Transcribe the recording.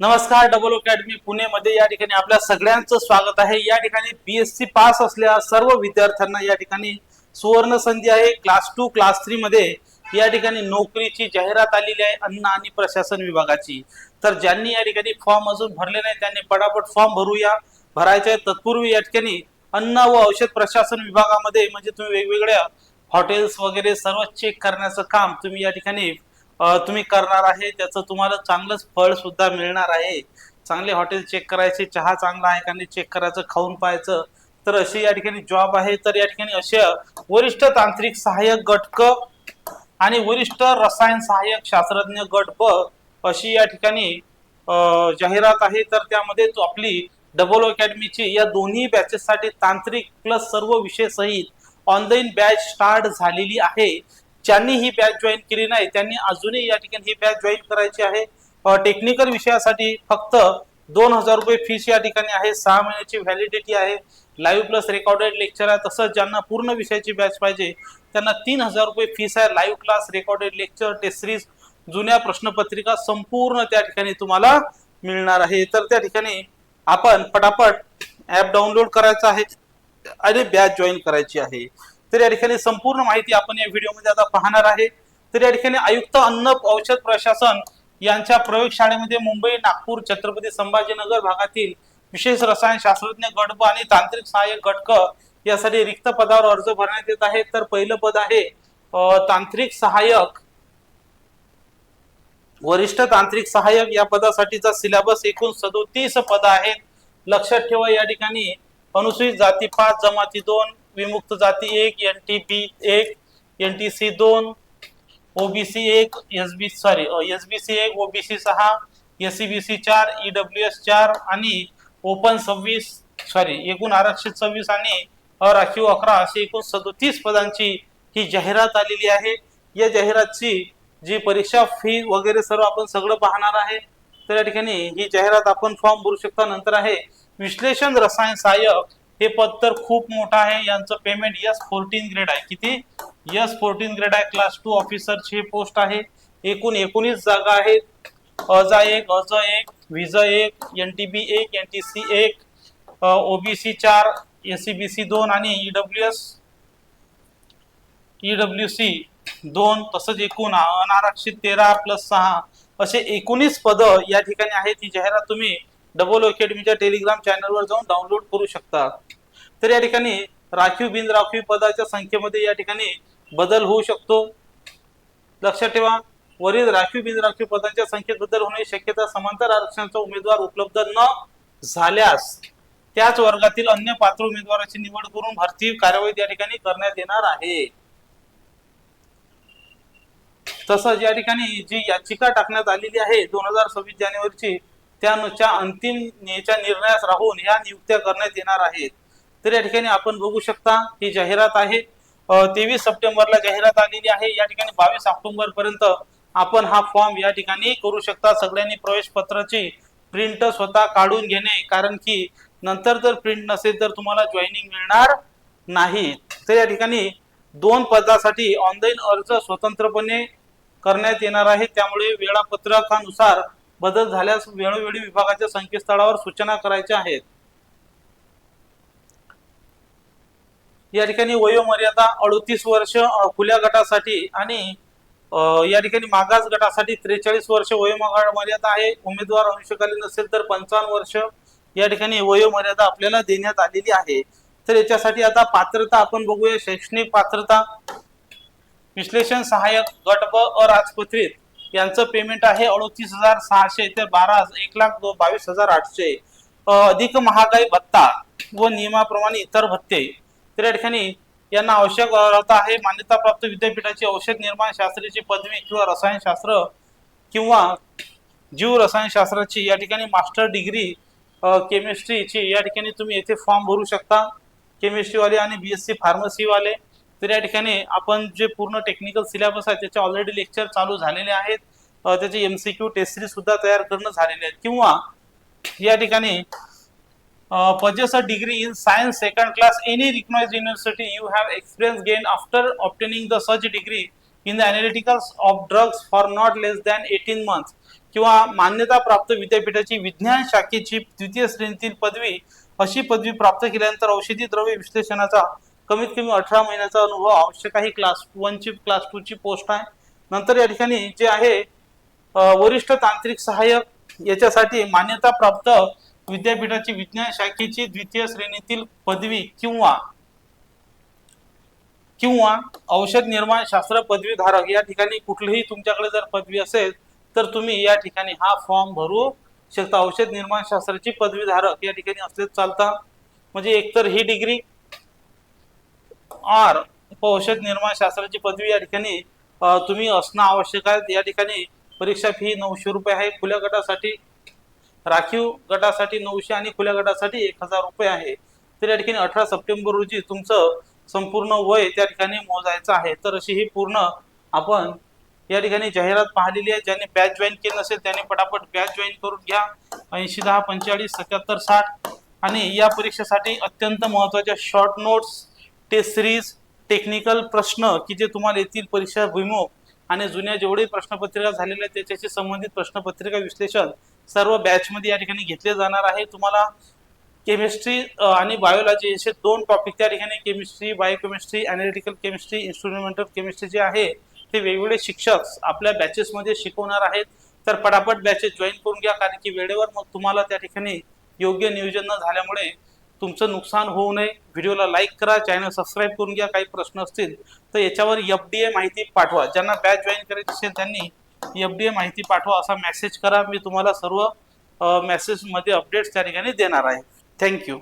नमस्कार double academy पुणेमध्ये या ठिकाणी आपल्या सगळ्यांचं स्वागत आहे. या ठिकाणी बीएससी पास असलेल्या सर्व विद्यार्थ्यांना या ठिकाणी सुवर्ण संधी आहे. क्लास टू क्लास थ्री मध्ये या ठिकाणी नोकरीची जाहिरात आलेली आहे अन्न आणि प्रशासन विभागाची. तर ज्यांनी या ठिकाणी फॉर्म अजून भरले नाही त्यांनी पटापट फॉर्म भरूया. भरायचे आहे. तत्पूर्वी या ठिकाणी अन्न व औषध प्रशासन विभागामध्ये म्हणजे तुम्ही वेगवेगळ्या हॉटेल्स वगैरे सर्व चेक करण्याचं काम तुम्ही या ठिकाणी तुम्ही करणार आहे त्याचं तुम्हाला चांगलंच फळ सुद्धा मिळणार आहे. चांगले हॉटेल चेक करायचे चहा चांगला आहे का नाही चेक करायचं खाऊन पाहायचं. तर अशी या ठिकाणी जॉब आहे. तर या ठिकाणी अशा वरिष्ठ तांत्रिक सहाय्यक गटक आणि वरिष्ठ रसायन सहाय्यक शास्त्रज्ञ गट ब अशी या ठिकाणी जाहिरात आहे. तर त्यामध्ये आपली डबल अकॅडमीची या दोन्ही बॅचेससाठी तांत्रिक प्लस सर्व विषय सहित ऑनलाईन बॅच स्टार्ट झालेली आहे. ज्यांनी ही बॅच जॉईन केली नाही त्यांनी अजूनही या ठिकाणी ही बॅच जॉईन करायची आहे. टेक्निकल विषयासाठी फक्त दोन हजार रुपये फीस या ठिकाणी आहे सहा महिन्याची व्हॅलिडिटी आहे. लाईव्ह प्लस रेकॉर्डेड लेक्चर आहे. तसंच ज्यांना पूर्ण विषयाची बॅच पाहिजे त्यांना तीन हजार रुपये फीस आहे. Live class recorded lecture test series जुन्या प्रश्नपत्रिका संपूर्ण त्या ठिकाणी तुम्हाला मिळणार आहे. तर त्या ठिकाणी आपण पटापट ऍप डाउनलोड करायचं आहे आणि बॅच जॉईन करायची आहे. तर या ठिकाणी संपूर्ण माहिती आपण या व्हिडिओमध्ये आता पाहणार आहे. तर या ठिकाणी आयुक्त अन्न औषध प्रशासन यांच्या प्रयोगशाळेमध्ये मुंबई नागपूर छत्रपती संभाजीनगर भागातील विशेष रसायन शास्त्रज्ञ गट आणि तांत्रिक सहाय्यक गटक यासाठी रिक्त पदावर अर्ज भरण्यात येत आहे. तर पहिलं पद आहे तांत्रिक सहाय्यक. वरिष्ठ तांत्रिक सहाय्यक या पदासाठीचा सिलेबस एकूण सदोतीस पद आहेत. लक्षात ठेवा या ठिकाणी अनुसूचित जाती पाच जमाती दोन विमुक्त जाती एक एन टी बी एक एन टी सी दोन ओबीसी एक S B sorry S B C एक ओबीसी सहा एस सी बी सी चार ईडब्ल्यू एस चार आणि ओपन सव्वीस सॉरी एकूण आरक्षित सव्वीस आणि अराखीव अकरा अशी एकूण सदोतीस पदांची ही जाहिरात आलेली आहे. या जाहिरातची जी परीक्षा फी वगैरे सर्व आपण सगळं पाहणार आहे तर या ठिकाणी ही जाहिरात आपण फॉर्म भरू शकता. नंतर आहे विश्लेषण रसायन सहाय्यक हे पद तर खूप मोठं आहे. यांचं पेमेंट यस फोर्टीन ग्रेड आहे. किती? यस फोर्टीन ग्रेड आहे. क्लास टू ऑफिसरची ही पोस्ट आहे. एकूण एकोणीस जागा आहेत. अजा एक अज एक विज एक एन टी बी एक एन टी सी एक ओबीसी चार एसीबीसी सी बी सी दोन आणि E EWS E W C दोन तसंच एकूण अनारक्षित तेरा प्लस सहा असे एकोणीस पद या ठिकाणी आहेत. ही जाहिरात तुम्ही डबल अकॅडमीच्या टेलिग्राम चॅनलवर जाऊन डाउनलोड करू शकता. तर या ठिकाणी राखीव बिनराखीव पदाच्या संख्येमध्ये या ठिकाणी बदल होऊ शकतो. लक्षात ठेवा वरील राखीव बिनराखीव पदांच्या संख्येत बदल होण्याची शक्यता समांतर आरक्षणाचा उमेदवार उपलब्ध न झाल्यास त्याच वर्गातील अन्य पात्र उमेदवाराची निवड करून भरती कार्यवाही या ठिकाणी करण्यात येणार आहे. तसंच या ठिकाणी जी याचिका टाकण्यात आलेली आहे दोन हजार सव्वीस जानेवारीची त्यानुसार अंतिम निर्णयास राहून ह्या नियुक्त्या करण्यात येणार आहेत. तर या ठिकाणी आपण बघू शकता ही जाहिरात आहे. तेवीस सप्टेंबरला जाहिरात आलेली आहे. या ठिकाणी बावीस ऑक्टोबर पर्यंत आपण हा फॉर्म या ठिकाणी करू शकता. सगळ्यांनी प्रवेश पत्राची प्रिंट स्वतः काढून घेणे कारण की नंतर जर प्रिंट नसेल तर तुम्हाला जॉईनिंग मिळणार नाही. तर या ठिकाणी दोन पदासाठी ऑनलाईन अर्ज स्वतंत्रपणे करण्यात येणार आहे. त्यामुळे वेळापत्रकानुसार बदल झाल्यास वेळोवेळी विभागाच्या संकेतस्थळावर सूचना करायच्या आहेत. या ठिकाणी वयोमर्यादा अडतीस वर्ष खुल्या गटासाठी आणि या ठिकाणी मागास गटासाठी त्रेचाळीस वर्ष वयोमर्यादा आहे. उमेदवार अंशकालीन नसेल तर पंचावन्न वर्ष. या ठिकाणी वयोमर्यादा आपल्याला देण्यात आलेली आहे. तर याच्यासाठी आता पात्रता आपण बघूया. शैक्षणिक पात्रता विश्लेषण सहाय्यक गट ब अराजपत्रित. यांचं पेमेंट आहे अडोतीस हजार सहाशे ते बारा एक लाख बावीस हजार आठशे. अधिक महागाई भत्ता व नियमाप्रमाणे इतर भत्ते. तर या ठिकाणी यांना आवश्यक अर्हता आहे मान्यताप्राप्त विद्यापीठाची औषध निर्माण शास्त्राची पदवी किंवा रसायनशास्त्र किंवा जीव रसायनशास्त्राची या ठिकाणी मास्टर डिग्री केमिस्ट्रीची या ठिकाणी तुम्ही येथे फॉर्म भरू शकता. केमिस्ट्रीवाले आणि बी एस सी फार्मसीवाले तर या ठिकाणी आपण जे पूर्ण टेक्निकल सिलेबस आहे त्याचे ऑलरेडी लेक्चर चालू झालेले आहेत. त्याचे M C Q test series सुद्धा तयार करणं झालेले आहेत. किंवा या ठिकाणी possess a degree in science second class any recognise university you have experience gain after obtaining the such degree in the analyticals of drugs for not less than eighteen month किंवा मान्यता प्राप्त विद्यापीठाची विज्ञान शाखेची द्वितीय श्रेणीतील पदवी अशी पदवी प्राप्त केल्यानंतर औषधी द्रव्य विश्लेषणाचा कमीत कमी अठरा महिन्याचा अनुभव आवश्यक आहे. क्लास वनची क्लास टू ची पोस्ट आहे. नंतर या ठिकाणी जे आहे वरिष्ठ तांत्रिक सहाय्यक याच्यासाठी मान्यता प्राप्त विद्यापीठाची विज्ञान शाखेची द्वितीय श्रेणीतील पदवी किंवा किंवा औषध निर्माण शास्त्र पदवीधारक या ठिकाणी कुठलीही तुमच्याकडे जर पदवी असेल तर तुम्ही या ठिकाणी हा फॉर्म भरू शकता. औषध निर्माण शास्त्राची पदवीधारक या ठिकाणी असलेच चालता. म्हणजे एकतर ही डिग्री आर औषध निर्माण शास्त्राची पदवी या ठिकाणी तुम्ही असणं आवश्यक आहे. या ठिकाणी परीक्षा फी नऊशे रुपये आहे. खुल्या गटासाठी राखीव गटासाठी नऊशे आणि खुल्या गटासाठी एक हजार रुपये आहे. तर या ठिकाणी अठरा सप्टेंबर रोजी तुमचं संपूर्ण वय त्या ठिकाणी मोजायचं आहे. तर अशी ही पूर्ण आपण या ठिकाणी जाहिरात पाहिलेली आहे. ज्यांनी बॅच जॉईन केलं नसेल त्यांनी पटापट बॅच जॉईन करून घ्या. ऐंशी दहा पंचेचाळीस सत्याहत्तर साठ आणि या परीक्षेसाठी अत्यंत महत्त्वाच्या short notes test series technical प्रश्न की जे तुम्हाला येतील परीक्षा भुईमुख आणि जुन्या जेवढे प्रश्नपत्रिका झालेल्या आहेत त्याच्याशी संबंधित प्रश्नपत्रिका विश्लेषण सर्व बॅचमध्ये या ठिकाणी घेतले जाणार आहे. तुम्हाला केमिस्ट्री आणि बायोलॉजी असे दोन टॉपिक त्या ठिकाणी chemistry biochemistry analytical chemistry instrumental chemistry जे आहे ते वेगवेगळे शिक्षक आपल्या बॅचेसमध्ये शिकवणार आहेत. तर पटापट बॅचेस जॉईन करून घ्या कारण की वेळेवर मग तुम्हाला त्या ठिकाणी योग्य नियोजन न झाल्यामुळे तुमचं नुकसान होऊ नये. व्हिडिओला लाईक करा चॅनल सबस्क्राईब करून घ्या काही प्रश्न असतील तर याच्यावर एफ डी ए माहिती पाठवा. ज्यांना बॅच जॉईन करायची असेल त्यांनी एफ डी ए माहिती पाठवा असा मेसेज करा. मी तुम्हाला सर्व मेसेजमध्ये अपडेट्स त्या ठिकाणी देणार आहे. थँक्यू